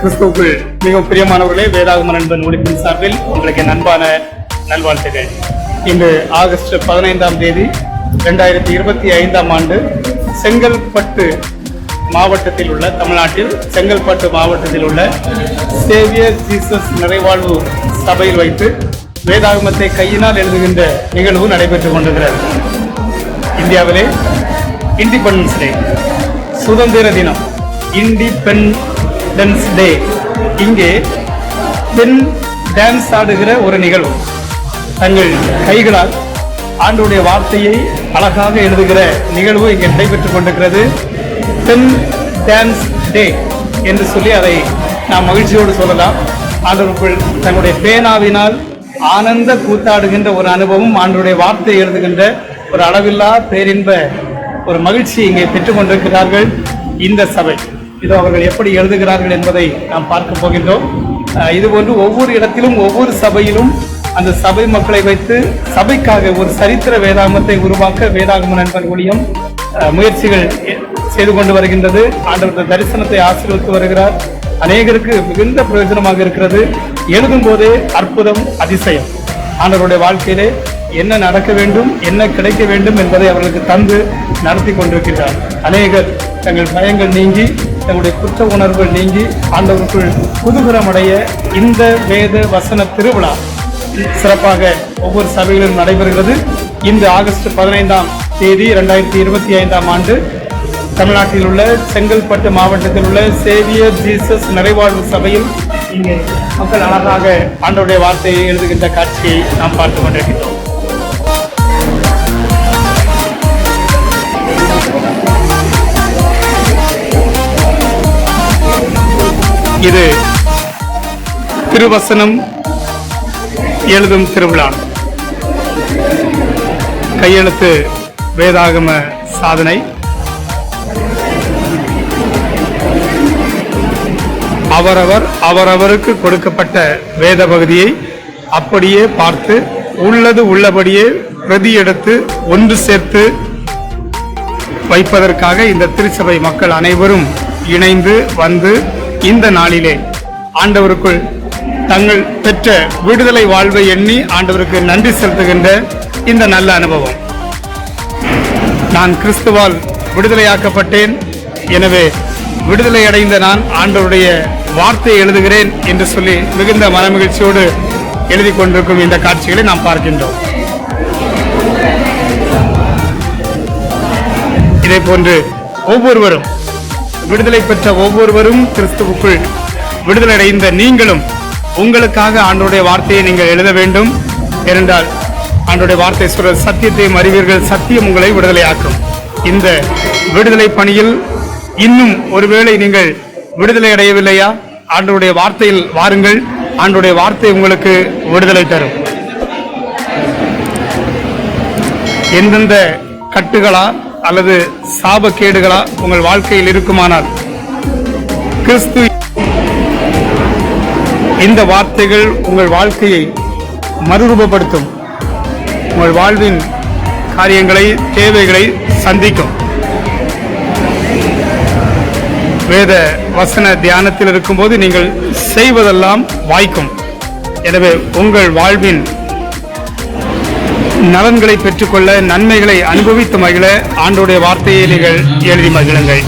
கிறிஸ்துக்குள் மிகவும் பிரியமானவர்களே வேதாகம நண்பன் ஒழிப்பின் சார்பில் உங்களுக்கு நண்பான நல்வாழ்த்துகள். இன்று ஆகஸ்ட் பதினைந்தாம் தேதி ரெண்டாயிரத்தி இருபத்தி ஐந்தாம் ஆண்டு செங்கல்பட்டு மாவட்டத்தில் உள்ள தமிழ்நாட்டில் செங்கல்பட்டு மாவட்டத்தில் உள்ள சேவியர் ஜீசஸ் நிறைவாழ்வு சபையில் வைத்து வேதாகமத்தை கையினால் எழுதுகின்ற நிகழ்வு நடைபெற்றுக் கொண்டிருக்கிறது. இந்தியாவிலே இண்டிபெண்டன்ஸ் டே சுதந்திர தினம். இண்டிபெண்டன்ஸ் டே இங்கே பெண் டான்ஸ் ஆடுகிற ஒரு நிகழ்வு. தங்கள் கைகளால் ஆண்டுடைய வார்த்தையை அழகாக எழுதுகிற நிகழ்வு இங்கே நடைபெற்றுக் கொண்டிருக்கிறது. பெண் டான்ஸ் டே என்று சொல்லி அதை நாம் மகிழ்ச்சியோடு சொல்லலாம். ஆண்டவருக்குள் தன்னுடைய பேனாவினால் ஆனந்த கூத்தாடுகின்ற ஒரு அனுபவம் ஆண்டுடைய வார்த்தை எழுதுகின்ற ஒரு அளவில்லா பேரின்ப ஒரு மகிழ்ச்சி இங்கே பெற்றுக்கொண்டிருக்கிறார்கள் இந்த சபை. இதோ அவர்கள் எப்படி எழுதுகிறார்கள் என்பதை நாம் பார்க்க போகின்றோம். இது போன்று ஒவ்வொரு இடத்திலும் ஒவ்வொரு சபையிலும் அந்த சபை மக்களை வைத்து சபைக்காக ஒரு சரித்திர வேதாகமத்தை உருவாக்க வேதாகம நண்பர் ஊழியம் முயற்சிகள் செய்து கொண்டு வருகின்றது. ஆண்டவர் தரிசனத்தை ஆசீர்வித்து வருகிறார். அநேகருக்கு மிகுந்த பிரயோஜனமாக இருக்கிறது. எழுதும் போதே அற்புதம் அதிசயம். ஆண்டவருடைய வாழ்க்கையிலே என்ன நடக்க வேண்டும் என்ன கிடைக்க வேண்டும் என்பதை அவர்களுக்கு தந்து நடத்தி கொண்டிருக்கிறார். அநேகர் தங்கள் பயங்கள் நீங்கி தங்களுடைய குற்ற உணர்வுகள் நீங்கி ஆண்டவருக்குள் குதூகலமடைய இந்த வேத வசன திருவிழா சிறப்பாக ஒவ்வொரு சபையிலும் நடைபெறுகிறது. இந்த ஆகஸ்ட் பதினைந்தாம் தேதி இரண்டாயிரத்தி இருபத்தி ஐந்தாம் ஆண்டு தமிழ்நாட்டில் உள்ள செங்கல்பட்டு மாவட்டத்தில் உள்ள சேவியர் ஜீசஸ் நிறைவாழ்வு சபையில் இங்கே மக்கள் அழகாக ஆண்டவருடைய வார்த்தையை எழுதுகின்ற காட்சியை நாம் பார்த்து கொண்டிருக்கிறோம் இது திருவசனம் எழுதும் திருவிழா. கையெழுத்து வேதாகம சாதனை. அவரவர் அவரவருக்கு கொடுக்கப்பட்ட வேத பகுதியை அப்படியே பார்த்து உள்ளது உள்ளபடியே பிரதி எடுத்து ஒன்று சேர்த்து வைப்பதற்காக இந்த திருச்சபை மக்கள் அனைவரும் இணைந்து வந்து இந்த நாளிலே ஆண்டவருக்குள் தங்கள் பெற்ற விடுதலை வாழ்வை எண்ணி ஆண்டவருக்கு நன்றி செலுத்துகின்ற இந்த நல்ல அனுபவம். நான் கிறிஸ்துவால் விடுதலையாக்கப்பட்டேன். எனவே விடுதலை அடைந்த நான் ஆண்டவருடைய வார்த்தையை எழுதுகிறேன் என்று சொல்லி மிகுந்த மனமகிழ்ச்சியோடு எழுதி கொண்டிருக்கும் இந்த காட்சிகளை நாம் பார்க்கின்றோம். இதே போன்று ஒவ்வொருவரும் விடுதலை பெற்ற ஒவ்வொருவரும் கிறிஸ்துவுக்குள் விடுதலை அடைந்த நீங்களும் உங்களுக்காக ஆண்டோடைய வார்த்தையை நீங்கள் எழுத வேண்டும். ஏனென்றால் ஆண்டோடைய வார்த்தை சொல்ற சத்தியத்தையும் அறிவீர்கள். சத்தியம் உங்களை விடுதலையாக்கும். இந்த விடுதலை பணியில் இன்னும் ஒருவேளை நீங்கள் விடுதலை அடையவில்லையா ஆண்டோடைய வார்த்தையில் வாருங்கள். ஆண்டோடைய வார்த்தை உங்களுக்கு விடுதலை தரும். எந்தெந்த கட்டுகளா அல்லது சாபக்கேடுகளா உங்கள் வாழ்க்கையில் இருக்குமானால் கிறிஸ்து இந்த வார்த்தைகள் உங்கள் வாழ்க்கையை மறுரூபப்படுத்தும். உங்கள் வாழ்வின் காரியங்களை தேவைகளை சந்திக்கும். வேத வசன தியானத்தில் இருக்கும்போது நீங்கள் செய்வதெல்லாம் வாய்க்கும். எனவே உங்கள் வாழ்வின் நலன்களை பெற்றுக்கொள்ள நன்மைகளை அனுபவித்து மகிழ ஆண்டோடைய வார்த்தையை நீங்கள் எழுதி மகிழுங்கள்.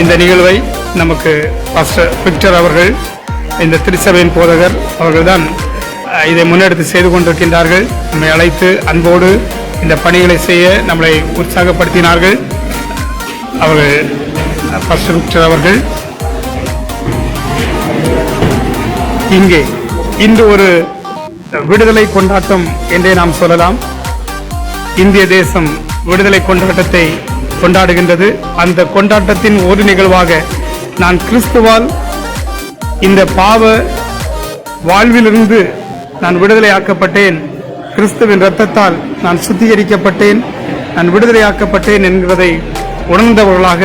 இந்த நிகழ்வை நமக்கு பாஸ்டர் விக்டர் அவர்கள் இந்த திருச்சபையின் போதகர் அவர்கள்தான் இதை முன்னெடுத்து செய்து கொண்டிருக்கின்றார்கள். நம்மை அழைத்து அன்போடு இந்த பணிகளை செய்ய நம்மளை உற்சாகப்படுத்தினார்கள். அவர்கள் அஹ், பாஸ்டர் அவர்கள் இங்கே இன்று ஒரு விடுதலை கொண்டாட்டம் என்றே நாம் சொல்லலாம். இந்திய தேசம் விடுதலை கொண்டாட்டத்தை கொண்டாடுகின்றது. அந்த கொண்டாட்டத்தின் ஒரு நிகழ்வாக நான் கிறிஸ்துவால் இந்த பாவ வாழ்விலிருந்து நான் விடுதலையாக்கப்பட்டேன். கிறிஸ்துவின் ரத்தத்தால் நான் சுத்திகரிக்கப்பட்டேன். நான் விடுதலையாக்கப்பட்டேன் என்கிறதை உணர்ந்தவர்களாக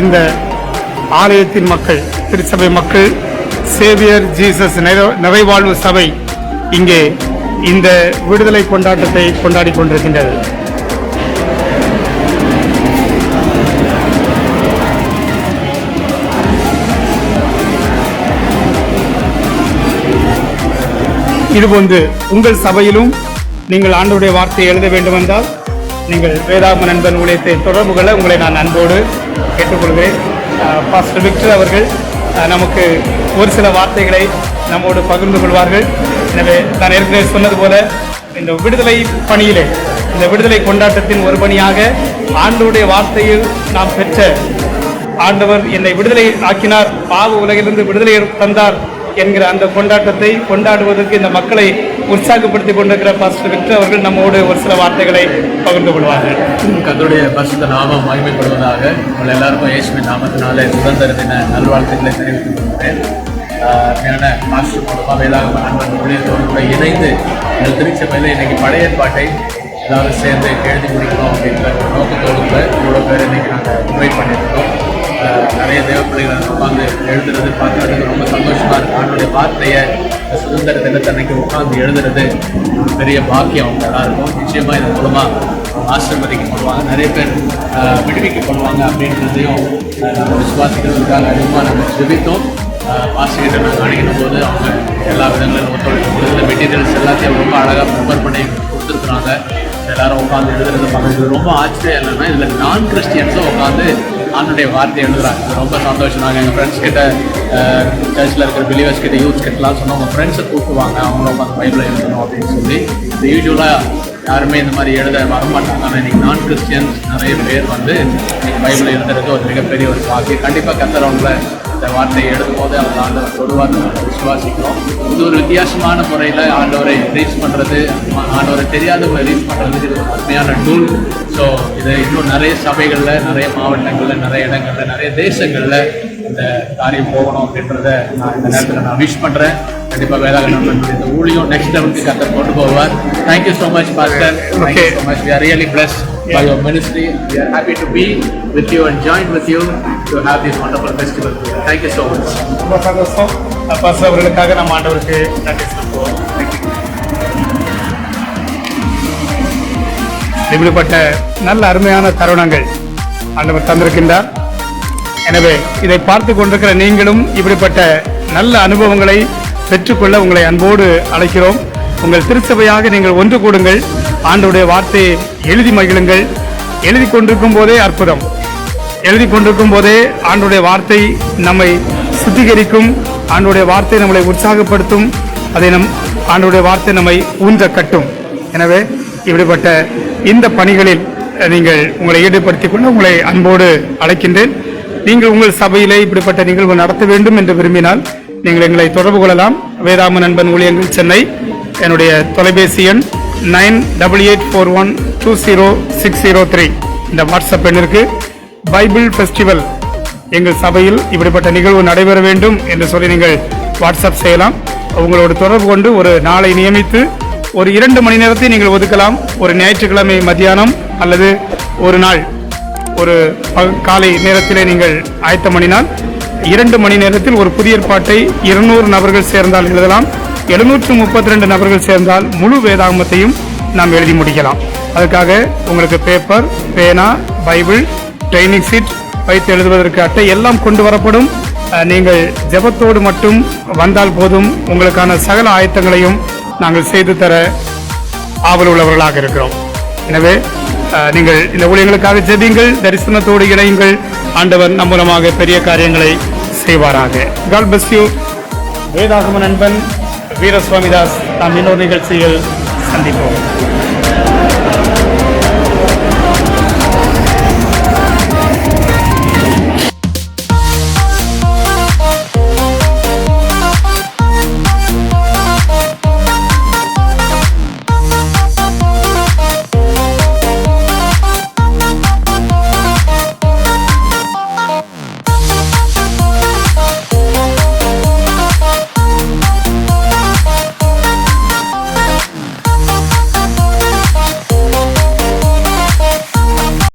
இந்த ஆலயத்தின் மக்கள் திருச்சபை மக்கள் சேவியர் ஜீசஸ் நிறைவாழ்வு சபை இங்கே இந்த விடுதலை கொண்டாட்டத்தை கொண்டாடி கொண்டிருக்கின்றது. இதுபோன்று உங்கள் சபையிலும் நீங்கள் ஆண்டுடைய வார்த்தையை எழுத வேண்டுமென்றால் நீங்கள் வேதாம நண்பன் ஊழியத்தை தொடர்பு கொள்ள உங்களை நான் அன்போடு கேட்டுக்கொள்கிறேன். பாஸ்டர் விக்டர் அவர்கள் நமக்கு ஒரு சில வார்த்தைகளை நம்மோடு பகிர்ந்து கொள்வார்கள். எனவே நான் ஏற்கனவே சொன்னது போல இந்த விடுதலை பணியிலே இந்த விடுதலை கொண்டாட்டத்தின் ஒரு பணியாக ஆண்டோடைய வார்த்தையில் நாம் பெற்ற ஆண்டவர் என்னை விடுதலை ஆக்கினார். பாவ உலகிலிருந்து விடுதலை தந்தார். என்கிற அந்த கொண்டாட்டத்தை கொண்டாடுவதற்கு இந்த மக்களை உற்சாகப்படுத்தி கொண்டிருக்கிற பாஸ்டர் விக்டர் அவர்கள் நம்மோடு ஒரு சில வார்த்தைகளை பகிர்ந்து கொள்வார்கள். கர்த்தருடைய பரிசுத்த நாமம் வாய்மைப்படுவதாக உங்கள் எல்லாருக்கும் இயேசுவின் நாமத்தினாலே சுதந்திர தின நல்வாழ்த்துக்களை தெரிவித்துக் கொள்கிறேன். ஞான மாஸ்டர் மூலமாக வேதாகம நண்பன் ஊழியத்தோடு கூட இணைந்து எங்கள் திருச்சபையில் இன்னைக்கு பழைய பாட்டை எல்லாரும் சேர்ந்து எழுதி முடிக்கணும் அப்படின்ற ஒரு நோக்கத்தோடு கூட இவ்வளோ பேர் இன்னைக்கு நாங்கள் இன்வைட் பண்ணியிருக்கோம். நிறைய தேவ உட்காந்து எழுதுறது பார்க்கறதுக்கு ரொம்ப சந்தோஷமா இருக்கும் அவனுடைய வார்த்தையை சுதந்திர தினத்தை அன்னைக்கு உட்காந்து எழுதுறது பெரிய பாக்கியம் அவங்க இருக்கும். நிச்சயமா இதன் மூலமா ஆசிர்வதிக்கப்படுவாங்க. நிறைய பேர் ஆஹ் விடுவிக்கப்படுவாங்க அப்படின்றதையும் நம்ம விசுவாசிக்கிறதுக்காக அதிகமாக நம்ம ஜெபித்தோம். ஆசிரியர்கிட்ட நாங்கள் அணுகின போது அவங்க எல்லா விதங்களிலும் ஒத்துழைப்பு கொடுத்து மெட்டீரியல்ஸ் எல்லாத்தையும் ரொம்ப அழகாக ப்ரிப்பேர் பண்ணி கொடுத்துருக்குறாங்க. எல்லாரும் உட்காந்து எழுதுறது பார்க்குறது ரொம்ப ஆச்சரியம் இல்லைன்னா இதில் நான் கிறிஸ்டியன்ஸும் உட்காந்து ஆண்டுடைய வார்த்தை எழுதுறாங்க. ரொம்ப சந்தோஷம். நாங்கள் எங்கள் ஃப்ரெண்ட்ஸ் கிட்ட சர்ச்சில் இருக்கிற பிலீவர்ஸ் கிட்ட யூத் கிட்டலாம் சொன்னோம். உங்கள் ஃப்ரெண்ட்ஸை கூப்பிடுவாங்க. அவங்களும் அந்த பைபிள் எழுதணும் அப்படின்னு சொல்லி. இது யூஸ்வலாக யாருமே இந்த மாதிரி எழுத வரமாட்டாங்க ஆனால் இன்னைக்கு நான் கிறிஸ்டியன்ஸ் நிறைய பேர் வந்து இன்னைக்கு பைபிள் எழுதுறது ஒரு மிகப்பெரிய ஒரு பாக்கியம். கண்டிப்பாக கத்துறவங்கள இந்த வார்த்தையை எழுதும் போது அவங்க ஆண்டவர் தொடுவார் விசுவாசிக்கிறோம். இது ஒரு வித்தியாசமான முறையில் ஆண்டவரை ரீச் பண்ணுறது ஆண்டவரை தெரியாதவங்களை ரீச் பண்ணுறதுக்கு இது ஒரு அருமையான டூல் ஸோ இதை இன்னும் நிறைய சபைகளில் நிறைய மாவட்டங்களில் நிறைய இடங்களில் நிறைய தேசங்களில் இந்த காரியம் போகணும் அப்படின்றத நான் இந்த நேரத்தில் நான் விஷ் பண்ணுறேன் கண்டிப்பாக வேளாண் இந்த ஊழியம் நெக்ஸ்ட் லெவலுக்கு கத்தர் கொண்டு போவார். Thank you so much pastor thank you so much we are really bless your ministry. We are happy to be with you and join with you to have this wonderful festival. Thank you so much. ரொம்ப சந்தோஷம். Pastor அவர்களுக்காக நம்ம ஆண்டவருக்கு நன்றி சொல்லுவோம் இப்படிப்பட்ட நல்ல அருமையான தருணங்கள் ஆண்டவர் தந்திருக்கின்றார். எனவே இதை பார்த்து கொண்டிருக்கிற நீங்களும் இப்படிப்பட்ட நல்ல அனுபவங்களை பெற்றுக்கொள்ள உங்களை அன்போடு அழைக்கிறோம். உங்கள் திருச்சபையாக நீங்கள் ஒன்று கூடுங்கள். ஆண்டுடைய வார்த்தையை எழுதி மகிழுங்கள். எழுதி கொண்டிருக்கும் போதே அற்புதம். எழுதி கொண்டிருக்கும் போதே ஆண்டுடைய வார்த்தை நம்மை சுத்திகரிக்கும். ஆண்டுடைய வார்த்தை நம்மளை உற்சாகப்படுத்தும். அதை நம் ஆண்டுடைய வார்த்தை நம்மை ஊன்ற கட்டும் எனவே இப்படிப்பட்ட இந்த பணிகளில் நீங்கள் உங்களை ஈடுபடுத்திக் கொள்ள உங்களை அன்போடு அழைக்கின்றேன். நீங்கள் உங்கள் சபையிலே இப்படிப்பட்ட நிகழ்வு நடத்த வேண்டும் என்று விரும்பினால் நீங்கள் எங்களை தொடர்பு கொள்ளலாம். வேதாம நண்பன் ஊழியங்கள் சென்னை. என்னுடைய தொலைபேசி எண் nine double eight four one two zero six zero three. இந்த வாட்ஸ்அப் எண்ணிற்கு பைபிள் ஃபெஸ்டிவல் எங்கள் சபையில் இப்படிப்பட்ட நிகழ்வு நடைபெற வேண்டும் என்று சொல்லி நீங்கள் வாட்ஸ்அப் செய்யலாம். உங்களோடு தொடர்பு கொண்டு ஒரு நாளை நியமித்து ஒரு இரண்டு மணி நேரத்தை நீங்கள் ஒதுக்கலாம். ஒரு ஞாயிற்றுக்கிழமை மத்தியானம் அல்லது ஒரு நாள். ஒரு பக- காலை நேரத்திலே நீங்கள் ஆயத்தமணினால் இரண்டு மணி நேரத்தில் ஒரு புதிய ஏற்பாட்டை இருநூறு நபர்கள் சேர்ந்தால் எழுதலாம் எழுநூற்று முப்பத்தி ரெண்டு நபர்கள் சேர்ந்தால் முழு வேதாகமத்தையும் நாம் எழுதி முடிக்கலாம். அதுக்காக உங்களுக்கு பேப்பர் பேனா பைபிள் ட்ரைனிங் சீட் வைத்து எழுதுவதற்கு அட்டை எல்லாம் கொண்டு வரப்படும். நீங்கள் ஜெபத்தோடு மட்டும் வந்தால் போதும். உங்களுக்கான சகல ஆயத்தங்களையும் நாங்கள் செய்து தர ஆவல் உள்ளவர்களாக இருக்கிறோம். எனவே நீங்கள் இந்த ஊழியங்களுக்காக ஜெபிங்கள் தரிசனத்தோடு இணையுங்கள். ஆண்டவர் நம் மூலமாக பெரிய காரியங்களை செய்வாராக. கால் பெஸ் யூ வேதாகம நண்பன் வீரசுவாமிதாஸ் நாம் இன்னொரு நிகழ்ச்சியில் சந்திப்போம்.